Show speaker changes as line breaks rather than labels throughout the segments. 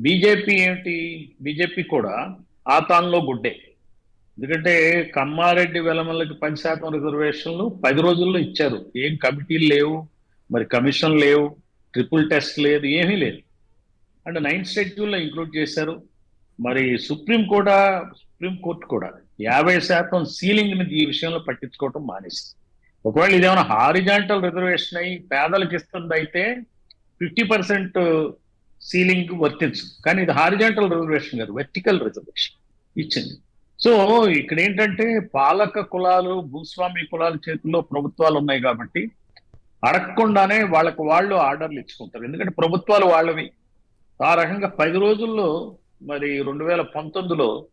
BJP ఏమిటి? BJP కూడా ఆ తాన్లో గుడ్డే. ఎందుకంటే కమ్మారెడ్డి వెలమల్లకి పది శాతం రిజర్వేషన్లు పది రోజుల్లో ఇచ్చారు. ఏం కమిటీలు లేవు మరి కమిషన్ లేవు ట్రిపుల్ టెస్ట్ లేదు ఏమీ లేదు. అండ్ నైన్త్ షెడ్యూల్లో ఇంక్లూడ్ చేశారు. మరి సుప్రీం కూడా సుప్రీం కోర్టు కూడా యాభై శాతం సీలింగ్ని ఈ విషయంలో పట్టించుకోవటం మానేసింది. ఒకవేళ ఇదేమైనా హారిజాంటల్ రిజర్వేషన్ అయి పేదలకు ఇస్తుంది అయితే ఫిఫ్టీ పర్సెంట్ సీలింగ్ వర్తించు కానీ ఇది హారిజాంటల్ రిజర్వేషన్ కాదు వెర్టికల్ రిజర్వేషన్ ఇచ్చింది. సో ఇక్కడ ఏంటంటే పాలక కులాలు భూస్వామి కులాల చేతుల్లో ప్రభుత్వాలు ఉన్నాయి కాబట్టి అడగకుండానే వాళ్ళకు వాళ్ళు ఆర్డర్లు ఇచ్చుకుంటారు. ఎందుకంటే ప్రభుత్వాలు వాళ్ళవి. ఆ రకంగా పది రోజుల్లో మరి రెండు వేల పంతొమ్మిదిలో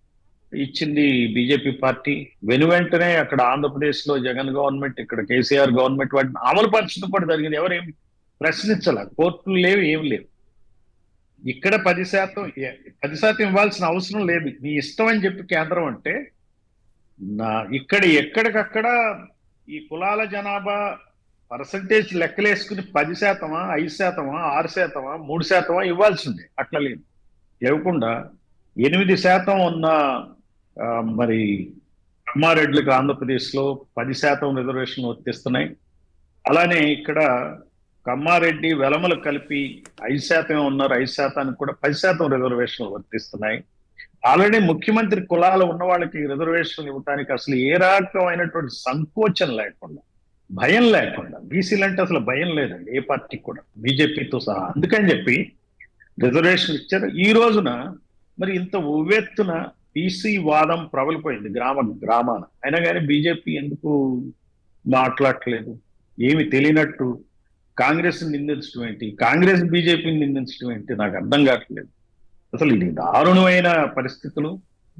ఇచ్చింది బీజేపీ పార్టీ. వెను వెంటనే అక్కడ ఆంధ్రప్రదేశ్లో జగన్ గవర్నమెంట్ ఇక్కడ కేసీఆర్ గవర్నమెంట్ వాటిని అమలు పరచడం కూడా జరిగింది. ఎవరేం ప్రశ్నించాల? కోర్టులు లేవు ఏం లేవు. ఇక్కడ పది శాతం పది శాతం ఇవ్వాల్సిన అవసరం లేదు. నీ ఇష్టం అని చెప్పి కేంద్రం అంటే నా ఇక్కడ ఎక్కడికక్కడ ఈ కులాల జనాభా పర్సంటేజ్ లెక్కలేసుకుని పది శాతమా ఐదు శాతమా ఆరు శాతమా మూడు శాతమా ఇవ్వాల్సిందే. అట్లా లేదు. ఇవ్వకుండా ఎనిమిది శాతం ఉన్న మరి అమ్మారెడ్లకు ఆంధ్రప్రదేశ్లో పది శాతం రిజర్వేషన్ వర్తిస్తున్నాయి. అలానే ఇక్కడ కమ్మారెడ్డి వెలమలు కలిపి ఐదు శాతమే ఉన్నారు. ఐదు శాతానికి కూడా పది శాతం రిజర్వేషన్లు వర్తిస్తున్నాయి. ఆల్రెడీ ముఖ్యమంత్రి కులాలు ఉన్న వాళ్ళకి రిజర్వేషన్ ఇవ్వడానికి అసలు ఏ రకమైనటువంటి సంకోచం లేకుండా భయం లేకుండా బీసీలు అంటే అసలు భయం లేదండి ఏ పార్టీకి కూడా బీజేపీతో సహా. అందుకని చెప్పి రిజర్వేషన్ ఇచ్చారు. ఈ రోజున మరి ఇంత ఉవ్వెత్తున బీసీ వాదం ప్రబలిపోయింది గ్రామ గ్రామాన. అయినా కానీ బీజేపీ ఎందుకు మాట్లాడట్లేదు? ఏమి తెలియనట్టు కాంగ్రెస్ నిందించడం ఏంటి కాంగ్రెస్ బీజేపీని నిందించడం ఏంటి నాకు అర్థం కావట్లేదు. అసలు ఇది దారుణమైన పరిస్థితులు.